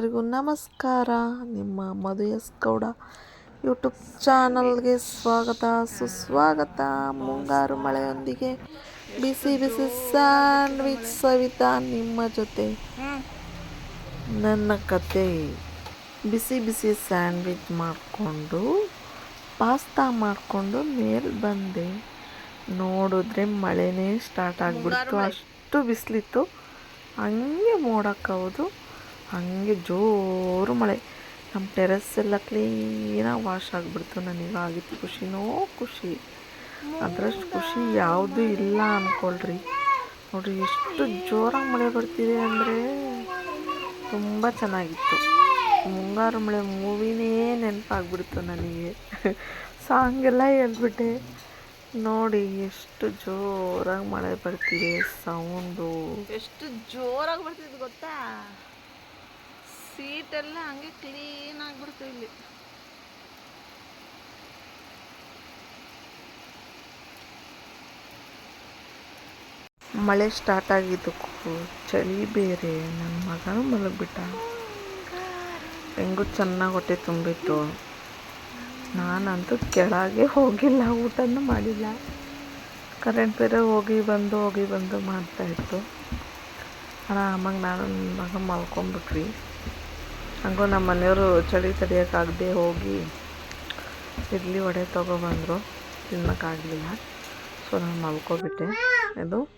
ಎಲ್ಲರಿಗೂ ನಮಸ್ಕಾರ. ನಿಮ್ಮ ಮಧು ಎಸ್ ಗೌಡ ಯೂಟ್ಯೂಬ್ ಚಾನಲ್ಗೆ ಸ್ವಾಗತ ಸುಸ್ವಾಗತ. ಮುಂಗಾರು ಮಳೆಯೊಂದಿಗೆ ಬಿಸಿ ಬಿಸಿ ಸ್ಯಾಂಡ್ವಿಚ್ ಸವಿತಾ ನಿಮ್ಮ ಜೊತೆ. ನನ್ನ ಕತೆ ಬಿಸಿ ಬಿಸಿ ಸ್ಯಾಂಡ್ವಿಚ್ ಮಾಡಿಕೊಂಡು ಪಾಸ್ತಾ ಮಾಡಿಕೊಂಡು ಮೇಲೆ ಬಂದೆ. ನೋಡಿದ್ರೆ ಮಳೆನೇ ಸ್ಟಾರ್ಟ್ ಆಗಿಬಿಡ್ತು. ಅಷ್ಟು ಬಿಸಿಲಿತ್ತು. ಹಂಗೆ ಮೋಡಕ್ಕೌದು ಹಂಗೆ ಜೋರು ಮಳೆ. ನಮ್ಮ ಟೆರೆಸ್ ಎಲ್ಲ ಕ್ಲೀನಾಗಿ ವಾಶ್ ಆಗಿಬಿಡ್ತು. ನನಗೆ ಆಗಿತ್ತು ಖುಷಿನೋ ಖುಷಿ. ಅದರಷ್ಟು ಖುಷಿ ಯಾವುದೂ ಇಲ್ಲ ಅಂದ್ಕೊಳ್ರಿ ನೋಡಿರಿ ಎಷ್ಟು ಜೋರಾಗಿ ಮಳೆ ಬರ್ತಿದೆ ಅಂದರೆ ತುಂಬ ಚೆನ್ನಾಗಿತ್ತು. ಮುಂಗಾರು ಮಳೆ ಮೂವಿನೇ ನೆನಪಾಗ್ಬಿಡ್ತು ನನಗೆ. ಸಾಂಗೆಲ್ಲ ಹೇಳ್ಬಿಟ್ಟೆ. ನೋಡಿ ಎಷ್ಟು ಜೋರಾಗಿ ಮಳೆ ಬರ್ತಿದೆ ಸೌಂಡು ಎಷ್ಟು ಜೋರಾಗಿ ಬರ್ತಿದೆ ಗೊತ್ತಾ? ಸೀಟೆಲ್ಲ ಹಂಗೆ ಕ್ಲೀನ್ ಆಗ್ಬಿಡ್ತು ಇಲ್ಲಿ. ಮಳೆ ಸ್ಟಾರ್ಟ್ ಆಗಿದ್ದಕ್ಕೂ ಚಳಿ ಬೇರೆ ನನ್ನ ಮಗನೂ ಮಲಗಿಬಿಟ್ಟ. ಹೆಂಗೂ ಚೆನ್ನಾಗಿ ಹೊಟ್ಟೆ ತುಂಬಿತ್ತು. ನಾನಂತೂ ಕೆಳಗೆ ಹೋಗಿಲ್ಲ, ಊಟನೂ ಮಾಡಿಲ್ಲ. ಕರೆಂಟ್ ಬೇರೆ ಹೋಗಿ ಬಂದು ಹೋಗಿ ಬಂದು ಮಾಡ್ತಾಯಿತ್ತು ಆರಾಮಾಗಿ ನಾನು ನನ್ನ ಮಗ ಮಲ್ಕೊಂಬಿಟ್ವಿ ಹಂಗೂ ನಮ್ಮ ಮನೆಯವರು ಚಳಿ ತಡಿಯೋಕ್ಕಾಗದೆ ಹೋಗಿ ಇಡ್ಲಿ ವಡೆ ತೊಗೊಬಂದರು ತಿನ್ನೋಕ್ಕಾಗಲಿಲ್ಲ. ಸೊ, ನಾನು ಮಲ್ಕೊಬಿಟ್ಟೆ. ಇದು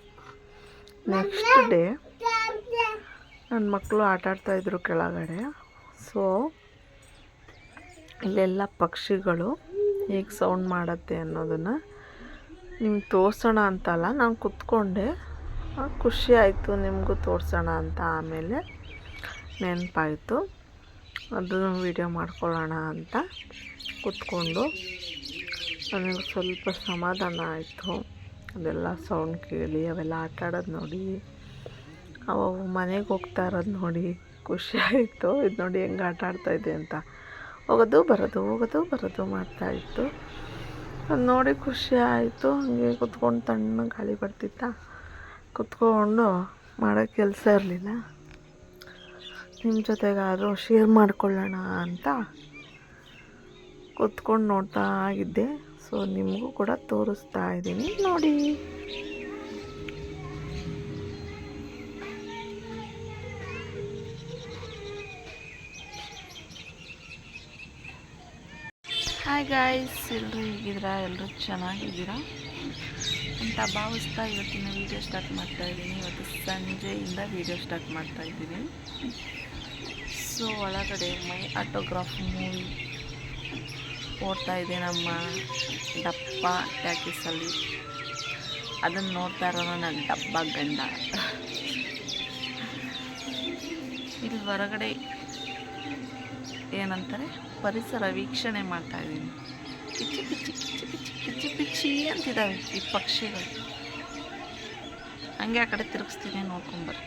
ನೆಕ್ಸ್ಟ್ ಡೇ ನನ್ನ ಮಕ್ಕಳು ಆಟ ಆಡ್ತಾಯಿದ್ರು ಕೆಳಗಡೆ. ಸೊ, ಇಲ್ಲೆಲ್ಲ ಪಕ್ಷಿಗಳು ಹೇಗೆ ಸೌಂಡ್ ಮಾಡುತ್ತೆ ಅನ್ನೋದನ್ನು ನಿಮ್ಗೆ ತೋರಿಸೋಣ ಅಂತಲ್ಲ, ನಾನು ಕುತ್ಕೊಂಡೆ. ಖುಷಿ ಆಯಿತು ನಿಮಗೂ ತೋರಿಸೋಣ ಅಂತ ಆಮೇಲೆ ನೆನಪಾಯಿತು. ಅದನ್ನು ವೀಡಿಯೋ ಮಾಡ್ಕೊಳ್ಳೋಣ ಅಂತ ಕುತ್ಕೊಂಡು. ನನಗೆ ಸ್ವಲ್ಪ ಸಮಾಧಾನ ಆಯಿತು. ಅದೆಲ್ಲ ಸೌಂಡ್ ಕೇಳಿ, ಅವೆಲ್ಲ ಆಟ ಆಡೋದು ನೋಡಿ. ಅವು ಮನೆಗೆ ಹೋಗ್ತಾ ಇರೋದು ನೋಡಿ. ಖುಷಿ ಆಯಿತು. ಇದು ನೋಡಿ ಹೆಂಗೆ ಆಟ ಇದೆ ಅಂತ. ಹೋಗೋದು, ಬರೋದು ಹೋಗೋದು, ಬರೋದು ಮಾಡ್ತಾಯಿತ್ತು ಅದು ನೋಡಿ ಖುಷಿ ಆಯಿತು. ಹಾಗೆ ಕುತ್ಕೊಂಡು ತಣ್ಣಗೆ ಗಾಳಿ ಬರ್ತಿತ್ತ. ಕುತ್ಕೊಂಡು ಮಾಡೋ ಕೆಲಸ ಇರಲಿಲ್ಲ. ನಿಮ್ಮ ಜೊತೆಗಾದರೂ ಶೇರ್ ಮಾಡ್ಕೊಳ್ಳೋಣ ಅಂತ ಕೂತ್ಕೊಂಡು ನೋಡ್ತಾ ಇದ್ದೆ. ಸೊ ನಿಮಗೂ ಕೂಡ ತೋರಿಸ್ತಾ ಇದ್ದೀನಿ. ನೋಡಿ. ಹಾಯ್ ಗಾಯ್ಸ್ ಎಲ್ಲರೂ ಹೇಗಿದ್ದೀರಾ? ಎಲ್ಲರೂ ಚೆನ್ನಾಗಿದ್ದೀರಾ? ಅಂತ ಭಾವಿಸ್ತಾ ಇವತ್ತಿನ ವೀಡಿಯೋ ಸ್ಟಾರ್ಟ್ ಮಾಡ್ತಾ ಇದ್ದೀನಿ. ಇವತ್ತು ಸಂಜೆಯಿಂದ ವೀಡಿಯೋ ಸ್ಟಾರ್ಟ್ ಮಾಡ್ತಾ ಇದ್ದೀನಿ. ಸೊ ಒಳಗಡೆ ಮೈ ಆಟೋಗ್ರಾಫ್ ಮೂವಿ ಓಡ್ತಾ ಇದೆ ನಮ್ಮ ಡಪ್ಪ ಟ್ಯಾಕಿಸಲ್ಲಿ ಅದನ್ನು ನೋಡ್ತಾ ಇರೋ ನನ್ನ ಡಬ್ಬ ಗಂಡ. ಇಲ್ಲಿ ಹೊರಗಡೆ ಏನಂತಾರೆ? ಪರಿಸರ ವೀಕ್ಷಣೆ ಮಾಡ್ತಾ ಇದ್ದೀನಿ. ಕಿಚ್ಚಿ ಕಿಚ್ಚಿ ಕಿಚ್ಚಿ ಕಿಚ್ಚಿ ಕಿಚ್ಚಿ ಪಿಚ್ಚಿ ಅಂತಿದ್ದಾವೆ ಈ ಪಕ್ಷಿಗಳು. ಹಂಗೆ ಆ ಕಡೆ ತಿರುಗಿಸ್ತೀನಿ ನೋಡ್ಕೊಂಬರ್ರಿ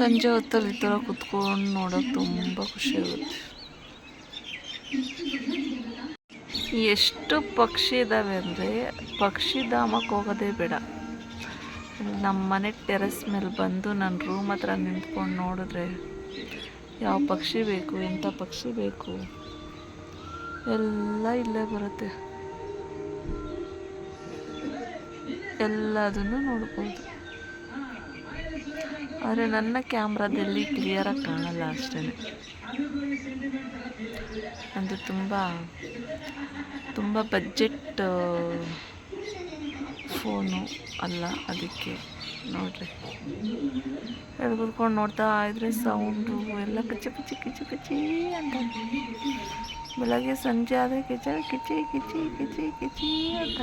ಸಂಜೆ ಹೊತ್ತಲ್ಲಿ ಈ ಥರ ಕುತ್ಕೊಂಡು ನೋಡೋಕೆ ತುಂಬ ಖುಷಿ ಆಗುತ್ತೆ. ಎಷ್ಟು ಪಕ್ಷಿ ಇದ್ದಾವೆ ಅಂದರೆ ಪಕ್ಷಿಧಾಮಕ್ಕೆ ಹೋಗೋದೇ ಬೇಡ. ನಮ್ಮ ಮನೆ ಟೆರೆಸ್ ಮೇಲೆ ಬಂದು ನನ್ನ ರೂಮ್ ಹತ್ರ ನಿಂತ್ಕೊಂಡು ನೋಡಿದ್ರೆ ಯಾವ ಪಕ್ಷಿ ಬೇಕು, ಎಂಥ ಪಕ್ಷಿ ಬೇಕು, ಎಲ್ಲ ಇಲ್ಲೇ ಬರುತ್ತೆ. ಎಲ್ಲದನ್ನು ನೋಡ್ಬೋದು. ಆದರೆ ನನ್ನ ಕ್ಯಾಮ್ರಾದಲ್ಲಿ ಕ್ಲಿಯರಾಗಿ ಕಾಣಲ್ಲ ಅಷ್ಟೇ. ಅದು ತುಂಬ ತುಂಬ ಬಜೆಟ್ ಫೋನು ಅಲ್ಲ ಅದಕ್ಕೆ ನೋಡ್ರಿ. ಕುತ್ಕೊಂಡು ನೋಡ್ತಾ ಇದ್ರೆ ಸೌಂಡು ಎಲ್ಲ ಕಿಚಿ ಕಿಚಿ ಕಿಚಿ ಕಿಚಿ ಅಂತ. ಬೆಳಗ್ಗೆ ಸಂಜೆ ಆದರೆ ಕಿಚ ಕಿಚಿ ಕಿಚಿ ಕಿಚಿ ಕಿಚಿ ಅಂತ.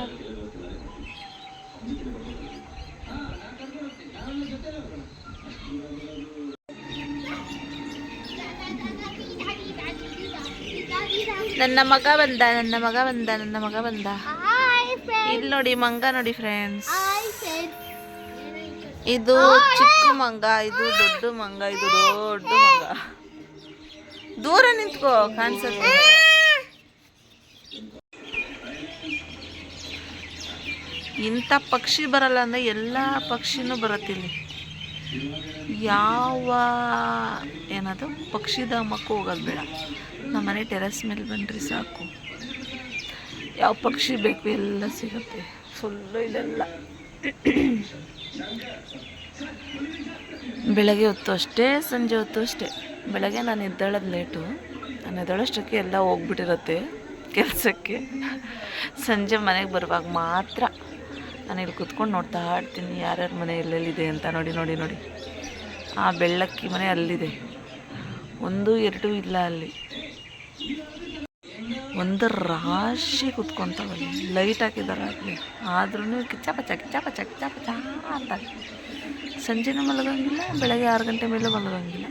ನನ್ನ ಮಗ ಬಂದ ನನ್ನ ಮಗ ಬಂದ ನನ್ನ ಮಗ ಬಂದ. ಇಲ್ಲಿ ನೋಡಿ ಮಂಗ ನೋಡಿ ಫ್ರೆಂಡ್ಸ್ ಇದು ಚಿಕ್ಕ ಮಂಗ ಇದು ದೊಡ್ಡ ಮಂಗ ಇದು ದೊಡ್ಡ ಮಂಗ. ದೂರ ನಿಂತ್ಕೋ ಕಾಣಿಸುತ್ತೆ. ಇಂಥ ಪಕ್ಷಿ ಬರಲ್ಲ ಅಂದ್ರೆ ಎಲ್ಲ ಪಕ್ಷಿನೂ ಬರುತ್ತಿಲ್ಲಿ ಯಾವ ಏನದು? ಪಕ್ಷಿಧಾಮಕ್ಕೂ ಹೋಗೋದು ಬೇಡ. ನಮ್ಮ ಮನೆ ಟೆರೆಸ್ ಮೇಲೆ ಬನ್ನಿರಿ ಸಾಕು. ಯಾವ ಪಕ್ಷಿ ಬೇಕು ಎಲ್ಲ ಸಿಗುತ್ತೆ. ಫುಲ್ಲು ಇದೆಲ್ಲ. ಬೆಳಗ್ಗೆ ಹೊತ್ತು ಅಷ್ಟೇ, ಸಂಜೆ ಹೊತ್ತು ಅಷ್ಟೇ. ಬೆಳಗ್ಗೆ ನಾನು ಎದ್ದೇಳೋದು ಲೇಟು ನಾನು ಎದ್ದೇಳೋಷ್ಟಕ್ಕೆ ಎಲ್ಲ ಹೋಗ್ಬಿಟ್ಟಿರುತ್ತೆ ಕೆಲಸಕ್ಕೆ. ಸಂಜೆ ಮನೆಗೆ ಬರುವಾಗ ಮಾತ್ರ. ನಾನು ಇಲ್ಲಿ ಕುತ್ಕೊಂಡು ನೋಡ್ತಾ ಇರ್ತೀನಿ ಯಾರ್ಯಾರ ಮನೆ ಎಲ್ಲೆಲ್ಲಿದೆ ಅಂತ ನೋಡಿ ನೋಡಿ ನೋಡಿ. ಆ ಬೆಳ್ಳಕ್ಕಿ ಮನೆ ಅಲ್ಲಿದೆ. ಒಂದು, ಎರಡು ಇಲ್ಲ ಅಲ್ಲಿ. ಒಂದು ರಾಶಿ ಕುತ್ಕೊತಾವಲ್ಲಿ ಲೈಟ್ ಹಾಕಿದ್ದಾರೆ ಅಲ್ಲಿ ಆದ್ರೂ ಕಿಚ್ಚ ಪಚ್ಚ ಕಿಚ್ಚ ಪಚ್ಚ ಕಿಚ್ಚ ಪಚ್ಚ ಅಂತ. ಸಂಜೆನೂ ಮಲಗಂಗಿಲ್ಲ, ಬೆಳಗ್ಗೆ ಆರು ಗಂಟೆ ಮೇಲೂ ಮಲಗಂಗಿಲ್ಲ.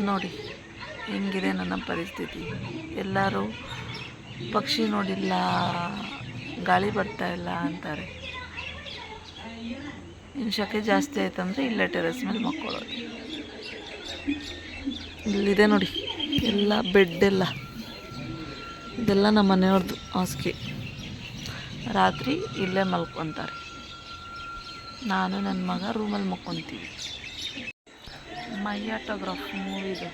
ನೋಡಿ, ಹೆಂಗಿದೆ ನನ್ನ ಪರಿಸ್ಥಿತಿ. ಎಲ್ಲರೂ ಪಕ್ಷಿ ನೋಡಿಲ್ಲ. ಗಾಳಿ ಬರ್ತಾ ಇಲ್ಲ ಅಂತಾರೆ. ಇನ್ನು ಶಕೆ ಜಾಸ್ತಿ ಆಯ್ತಂದರೆ ಇಲ್ಲೇ ಟೆರೆಸ್ ಮೇಲೆ ಮಕ್ಕೊಳ್ಳೋದು. ಇಲ್ಲಿದೆ ನೋಡಿ, ಎಲ್ಲ ಬೆಡ್ ಎಲ್ಲ. ಇದೆಲ್ಲ ನಮ್ಮ ಮನೆಯವ್ರದ್ದು ಹಾಸಿಗೆ. ರಾತ್ರಿ ಇಲ್ಲೇ ಮಲ್ಕೊತಾರೆ. ನಾನು ನನ್ನ ಮಗ ರೂಮಲ್ಲಿ ಮಕ್ಕೊತೀವಿ. ಮೈ ಆಟೋಗ್ರಾಫ್ ಮೂವಿದು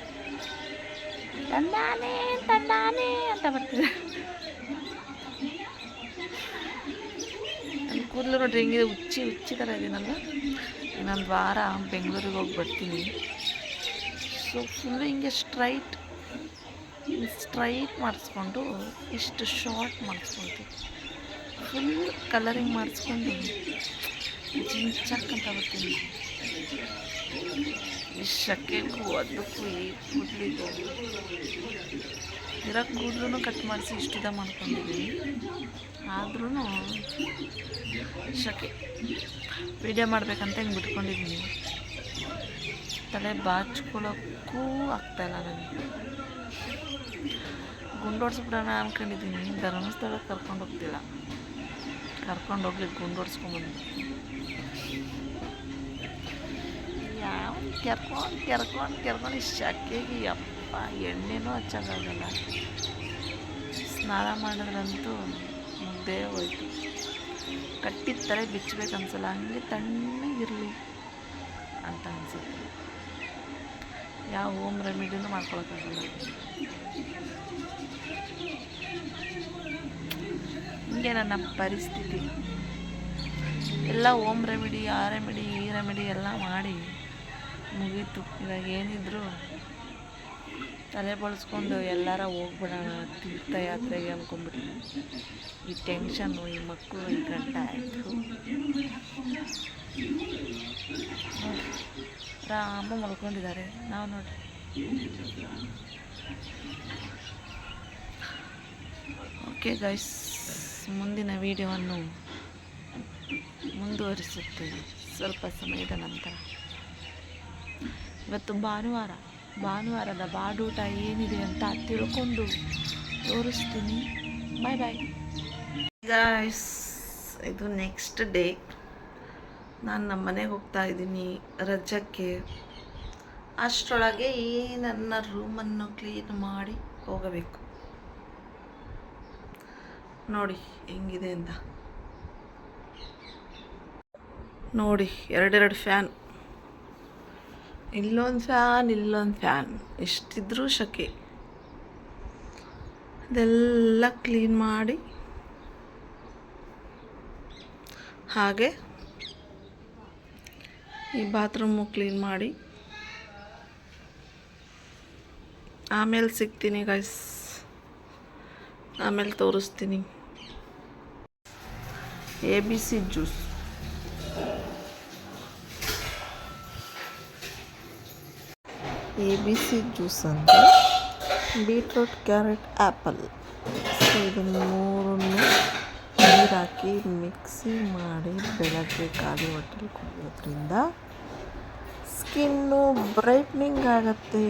ತಂದಾನೆ ತಂದಾನೆ ಅಂತ ಬರ್ತಿದೆ ನನ್ನ ಕೂದಲು ನೋಡ್ರಿ ಹಿಂಗೆ ಉಚ್ಚಿ ಹುಚ್ಚಿ ಥರ ಇದೀನಲ್ಲ ಇನ್ನೊಂದು ವಾರ ಬೆಂಗಳೂರಿಗೆ ಹೋಗಿ ಬರ್ತೀನಿ. ಸೊ ಫುಲ್ಲು ಹಿಂಗೆ ಸ್ಟ್ರೈಟ್ ಸ್ಟ್ರೈಟ್ ಮಾಡಿಸ್ಕೊಂಡು, ಇಷ್ಟು ಶಾರ್ಟ್ ಮಾಡಿಸ್ಕೊಳ್ತೀನಿ. ಫುಲ್ ಕಲರಿಂಗ್ ಮಾಡಿಸ್ಕೊಂಡು ಜಿಂಚಕ್ ಅಂತ ಬರ್ತೀನಿ. ಈ ಶಕೆಗೂ ಅದಕ್ಕೂ ಈ ಕೂದಲಿಗೂ ಇರೋ ಕೂದಲು ಕಟ್ ಮಾಡಿಸಿ ಇಷ್ಟಿದ ಮಾಡ್ಕೊಂಡಿದ್ದೀನಿ. ಆದ್ರೂ ಶಕೆ ವೀಡಿಯೋ ಮಾಡಬೇಕಂತ ಹಿಂಗೆ ಬಿಟ್ಕೊಂಡಿದ್ದೀನಿ. ತಲೆ ಬಾಚ್ಕೊಳ್ಳೋಕ್ಕೂ ಆಗ್ತಾಯಿಲ್ಲ ನನಗೆ. ಗುಂಡೋಡ್ಸ್ಬಿಡೋಣ ಅಂದ್ಕೊಂಡಿದ್ದೀನಿ ಧರ್ಮಸ್ಥಳಕ್ಕೆ ಕರ್ಕೊಂಡು ಹೋಗ್ತಿಲ್ಲ. ಕರ್ಕೊಂಡು ಹೋಗಲಿ ಗುಂಡೋಡ್ಸ್ಕೊಂಬಂದು ಯಾವ ಕೆರ್ಕೊಂಡು ಕೆರ್ಕೊಂಡು ಕೆರ್ಕೊಂಡು ಇಷ್ಟು ಶಕೆಗೆ ಯಪ್ಪ ಎಣ್ಣೆನೂ ಹಚ್ಚೋಕ್ಕಾಗಲ್ಲ. ಸ್ನಾನ ಮಾಡಿದ್ರಂತೂ ಮುದ್ದೆ ಹೋಯ್ತು. ಕಟ್ಟಿದ ತಲೆ ಬಿಚ್ಚಬೇಕು ಅನ್ಸಲ್ಲ, ಹಂಗೆ ತಣ್ಣಗಿರಲಿ ಅಂತ ಅನಿಸುತ್ತೆ. ಯಾವ ಹೋಮ್ ರೆಮಿಡಿನೂ ಮಾಡ್ಕೊಳಕ್ಕಾಗಲ್ಲ. ಹಿಂಗೆ ನನ್ನ ಪರಿಸ್ಥಿತಿ. ಎಲ್ಲ ಓಮ್ ರೆಮಿಡಿ ಆ ರೆಮಿಡಿ ಈ ರೆಮಿಡಿ ಎಲ್ಲ ಮಾಡಿ ಮುಗೀತು. ಇವಾಗ ಏನಿದ್ರು ತಲೆ ಬಳಸ್ಕೊಂಡು ಎಲ್ಲಾರ ಹೋಗ್ಬಿಡೋಣ, ತೀರ್ಥಯಾತ್ರೆಗೆ ಅಂದ್ಕೊಂಡ್ಬಿಟ್ಟು ಈ ಟೆನ್ಷನ್ನು ಈ ಮಕ್ಕಳು, ಈ ಗಂಟ ಆಯಿತು. ರಾಮ ಮಲ್ಕೊಂಡಿದ್ದಾರೆ. ನಾವು ನೋಡಿ ಓಕೆ ಗೈಸ್ ಮುಂದಿನ ವಿಡಿಯೋವನ್ನು ಮುಂದುವರಿಸುತ್ತೇವೆ. ಸ್ವಲ್ಪ ಸಮಯದ ನಂತರ. ಇವತ್ತು ಭಾನುವಾರ. ಭಾನುವಾರದ ಬಾಡೂಟ ಏನಿದೆ ಅಂತ ತಿಳ್ಕೊಂಡು ತೋರಿಸ್ತೀನಿ. ಬಾಯ್ ಬಾಯ್ ಗಾಯ್ಸ್ ಇದು ನೆಕ್ಸ್ಟ್ ಡೇ ನಾನು ನಮ್ಮ ಮನೆಗೆ ಹೋಗ್ತಾ ಇದ್ದೀನಿ ರಜಕ್ಕೆ. ಅಷ್ಟರೊಳಗೆ ಈ ನನ್ನ ರೂಮನ್ನು ಕ್ಲೀನ್ ಮಾಡಿ ಹೋಗಬೇಕು. ನೋಡಿ ಹೆಂಗಿದೆ ಅಂತ. ನೋಡಿ, ಎರಡೆರಡು ಫ್ಯಾನ್ ಇಲ್ಲೊಂದು ಫ್ಯಾನ್ ಇಲ್ಲೊಂದು ಫ್ಯಾನ್ ಎಷ್ಟಿದ್ರೂ ಶಕೆ. ಅದೆಲ್ಲ ಕ್ಲೀನ್ ಮಾಡಿ. ಹಾಗೆ ಈ ಬಾತ್ರೂಮು ಕ್ಲೀನ್ ಮಾಡಿ. ಆಮೇಲೆ ಸಿಗ್ತೀನಿ ಗೈಸ್ ಆಮೇಲೆ ತೋರಿಸ್ತೀನಿ. A B C juice. A B C juice ಅಂದರೆ ಬೀಟ್ರೂಟ್ ಕ್ಯಾರೆಟ್ ಆ್ಯಪಲ್ ಸೊ ಇದನ್ನು ಮೂರನ್ನು ನೀರು ಹಾಕಿ ಮಿಕ್ಸಿ ಮಾಡಿ ಬೆಳಗ್ಗೆ ಖಾಲಿ ಹೊಟ್ಟೆಲಿ ಕುಡಿಯೋದ್ರಿಂದ ಸ್ಕಿನ್ನು ಬ್ರೈಟ್ನಿಂಗ್ ಆಗುತ್ತೆ.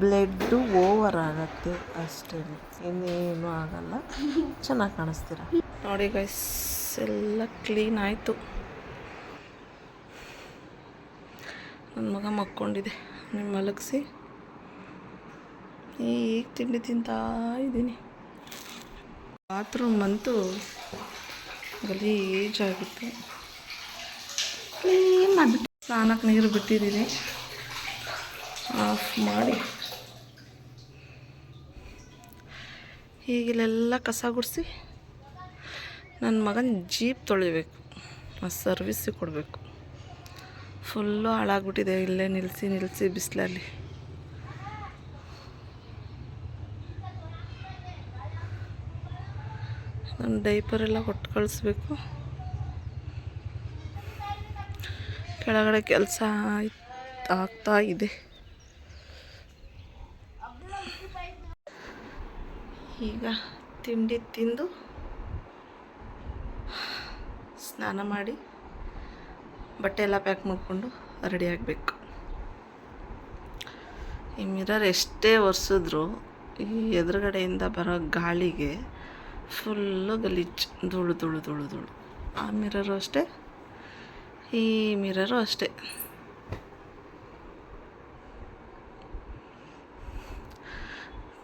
ಬ್ಲಡ್ಡು ಓವರ್ ಆಗುತ್ತೆ ಅಷ್ಟೇ. ಇನ್ನೇನು ಆಗಲ್ಲ. ಚೆನ್ನಾಗಿ ಕಾಣಿಸ್ತೀರ? ನೋಡಿ ಗೈಸ್ ಎಲ್ಲ ಕ್ಲೀನ್ ಆಯಿತು. ನನ್ನ ಮಗ ಮಕ್ಕೊಂಡಿದೆ. ನಿಮ್ಮ ಮಲಗಿಸಿ. ಈಗ ತಿಂಡಿ ತಿಂತಾ ಇದ್ದೀನಿ. ಬಾತ್ರೂಮ್ ಅಂತೂ ಗಲೀಜಾಗಿತ್ತು ಕ್ಲೀನ್ ಮಾಡಿಬಿಟ್ಟು ಸ್ನಾನಕ್ಕೆ ನೀರು ಬಿಟ್ಟಿದ್ದೀನಿ. ಆಫ್ ಮಾಡಿ. ಈಗಿಲೆಲ್ಲ ಕಸ ಗುಡಿಸಿ ನನ್ನ ಮಗನ ಜೀಪ್ ತೊಳಿಬೇಕು. ಆ ಸರ್ವಿಸ್ಸಿಗೆ ಕೊಡಬೇಕು. ಫುಲ್ಲು ಹಾಳಾಗ್ಬಿಟ್ಟಿದೆ, ಇಲ್ಲೇ ನಿಲ್ಲಿಸಿ ನಿಲ್ಲಿಸಿ ಬಿಸಿಲಲ್ಲಿ. ನನ್ನ ಡೈಪರೆಲ್ಲ ಕೊಟ್ಟು ಕಳಿಸ್ಬೇಕು. ಕೆಳಗಡೆ ಕೆಲಸ ಆಗ್ತಾ ಇದೆ. ಈಗ ತಿಂಡಿ ತಿಂದು ಸ್ನಾನ ಮಾಡಿ ಬಟ್ಟೆ ಎಲ್ಲ ಪ್ಯಾಕ್ ಮಾಡಿಕೊಂಡು ರೆಡಿ ಆಗಬೇಕು. ಈ ಮಿರರ್ ಎಷ್ಟೇ ಒರೆಸಿದ್ರು ಈ ಎದುರುಗಡೆಯಿಂದ ಬರೋ ಗಾಳಿಗೆ ಫುಲ್ಲು ಗಲೀಜು, ಧೂಳು ಧೂಳು ಧೂಳು ಧೂಳು. ಆ ಮಿರರು ಅಷ್ಟೇ, ಈ ಮಿರರು ಅಷ್ಟೇ.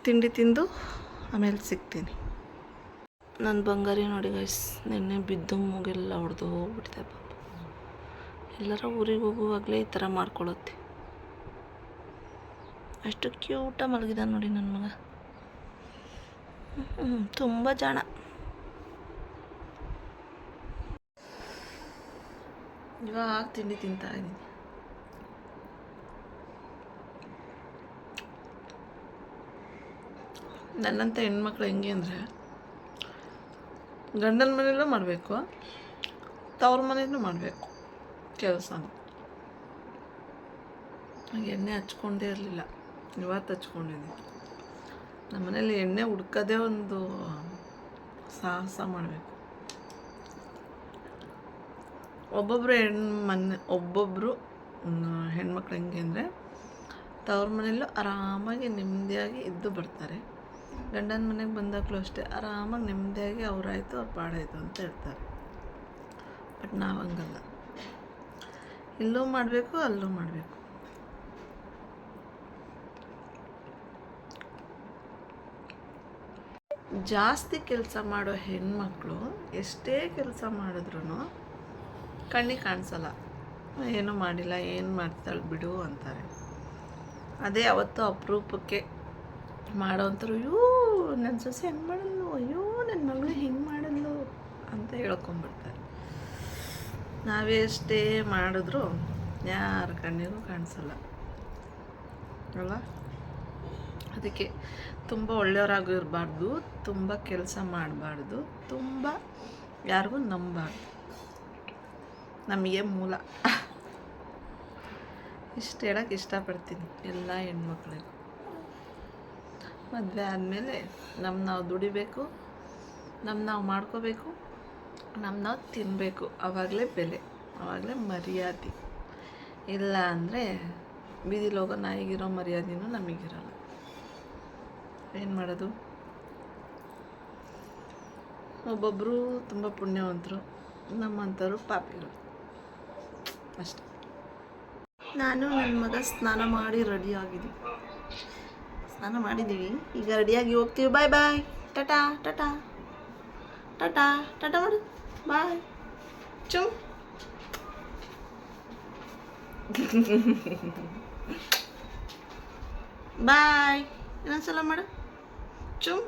ತಿಂಡಿ ತಿಂದು ಆಮೇಲೆ ಸಿಗ್ತೀನಿ. ನನ್ನ ಬಂಗಾರಿ ನೋಡಿ ಗೈಸ್ ನಿನ್ನೆ ಬಿದ್ದು ಮೂಗೆಲ್ಲ ಹೊಡೆದು ಹೋಗ್ಬಿಟ್ಟಿದೆ ಎಲ್ಲರ ಊರಿಗೆ ಹೋಗುವಾಗಲೇ ಈ ಥರ ಮಾಡ್ಕೊಳ್ಳುತ್ತೆ. ಅಷ್ಟು ಕ್ಯೂಟ ಮಲಗಿದ ನೋಡಿ ನನ್ನ ಮಗ. ತುಂಬ ಜಾಣ. ಇವಾಗ ತಿಂಡಿ ತಿಂತಾ ಇದ್ದೀನಿ. ನನ್ನಂಥ ಹೆಣ್ಮಕ್ಳು ಹೆಂಗೆ ಅಂದರೆ ಗಂಡನ ಮನೆಯಲ್ಲೂ ಮಾಡಬೇಕು, ತವ್ರ ಮನೆಯಲ್ಲೂ ಮಾಡಬೇಕು. ಕೆಲಸನ ನಂಗೆ ಎಣ್ಣೆ ಹಚ್ಕೊಂಡೇ ಇರಲಿಲ್ಲ. ಇವತ್ತು ಹಚ್ಕೊಂಡಿದ್ದೀನಿ. ನಮ್ಮ ಮನೇಲಿ ಎಣ್ಣೆ ಹುಡ್ಕೋದೇ ಒಂದು ಸಾಹಸ ಮಾಡಬೇಕು. ಒಬ್ಬೊಬ್ಬರು ಹೆಣ್ಣು ಮನೆ ಒಬ್ಬೊಬ್ಬರು ಹೆಣ್ಮಕ್ಳು ಹೆಂಗೆ ಅಂದರೆ ತವ್ರ ಮನೆಯಲ್ಲೂ ಆರಾಮಾಗಿ ನೆಮ್ಮದಿಯಾಗಿ ಇದ್ದು ಬರ್ತಾರೆ. ಗಂಡನ ಮನೆಗೆ ಬಂದಾಗಲೂ ಅಷ್ಟೇ ಆರಾಮಾಗಿ ನೆಮ್ಮದಿಯಾಗಿ ಅವರಾಯಿತು, ಅವ್ರು ಪಾಡಾಯಿತು ಅಂತ ಹೇಳ್ತಾರೆ. ಬಟ್ ನಾವು ಹಂಗಲ್ಲ. ಇಲ್ಲೂ ಮಾಡಬೇಕು, ಅಲ್ಲೂ ಮಾಡಬೇಕು. ಜಾಸ್ತಿ ಕೆಲಸ ಮಾಡೋ ಹೆಣ್ಮಕ್ಳು ಎಷ್ಟೇ ಕೆಲಸ ಮಾಡಿದ್ರು ಕಣ್ಣಿಗೆ ಕಾಣಿಸಲ್ಲ. ಏನು ಮಾಡಿಲ್ಲ, ಏನು ಮಾಡ್ತಾಳೆ ಬಿಡು ಅಂತಾರೆ. ಅದೇ ಅವತ್ತು ಅಪರೂಪಕ್ಕೆ ಮಾಡೋಂಥರು ಅಯ್ಯೋ ನನ್ನ ಸೊಸೆ ಹೆಂಗೆ ಮಾಡಲ್ಲು, ಅಯ್ಯೋ ನನ್ನ ಮಗಳು ಹೆಂಗೆ ಮಾಡಲ್ಲು ಅಂತ ಹೇಳ್ಕೊಂಬಿಡ್ತಾರೆ ನಾವೇ ಎಷ್ಟೇ ಮಾಡಿದ್ರು ಯಾರ ಕಣ್ಣಿಗೂ ಕಾಣಿಸಲ್ಲ. ಅಲ್ಲ? ಅದಕ್ಕೆ ತುಂಬ ಒಳ್ಳೆಯವರಾಗೂ ಇರಬಾರ್ದು, ತುಂಬ ಕೆಲಸ ಮಾಡಬಾರ್ದು, ತುಂಬ ಯಾರಿಗೂ ನಂಬಾರ್ದು ನಮಗೆ ಮೂಲ. ಇಷ್ಟು ಹೇಳಕ್ಕೆ ಇಷ್ಟಪಡ್ತೀನಿ ಎಲ್ಲ ಹೆಣ್ಮಕ್ಳಿಗೂ. ಮದುವೆ ಆದಮೇಲೆ ನಮ್ಮ ನಾವು ದುಡಿಬೇಕು ನಮ್ಮ ನಾವು ಮಾಡ್ಕೋಬೇಕು. ನಮ್ಮ ನಾವು ತಿನ್ನಬೇಕು ಆವಾಗಲೇ ಬೆಲೆ ಆವಾಗಲೇ ಮರ್ಯಾದೆ. ಇಲ್ಲ ಅಂದರೆ ಬೀದಿಲಿ ಹೋಗೋ ನಾಯಿಗಿರೋ ಮರ್ಯಾದೆನೂ ನಮಗಿರಲ್ಲ. ಏನು ಮಾಡೋದು? ಒಬ್ಬೊಬ್ಬರು ತುಂಬ ಪುಣ್ಯವಂತರು ನಮ್ಮಂಥವ್ರು ಪಾಪಿಗಳು. ಅಷ್ಟೆ. ನಾನು ನನ್ನ ಮಗ ಸ್ನಾನ ಮಾಡಿ ರೆಡಿ ಸ್ನಾನ ಮಾಡಿದ್ದೀವಿ. ಈಗ ರೆಡಿಯಾಗಿ ಹೋಗ್ತೀವಿ. Bye bye. Ta-ta ta-ta. Ta-ta ta-ta ಮಾಡು. ಬಾಯ್ ಚುಮ್ ಬಾಯ್ ಇನ್ನೊಂದ್ಸಲ ಮಾಡು ಚುಮ್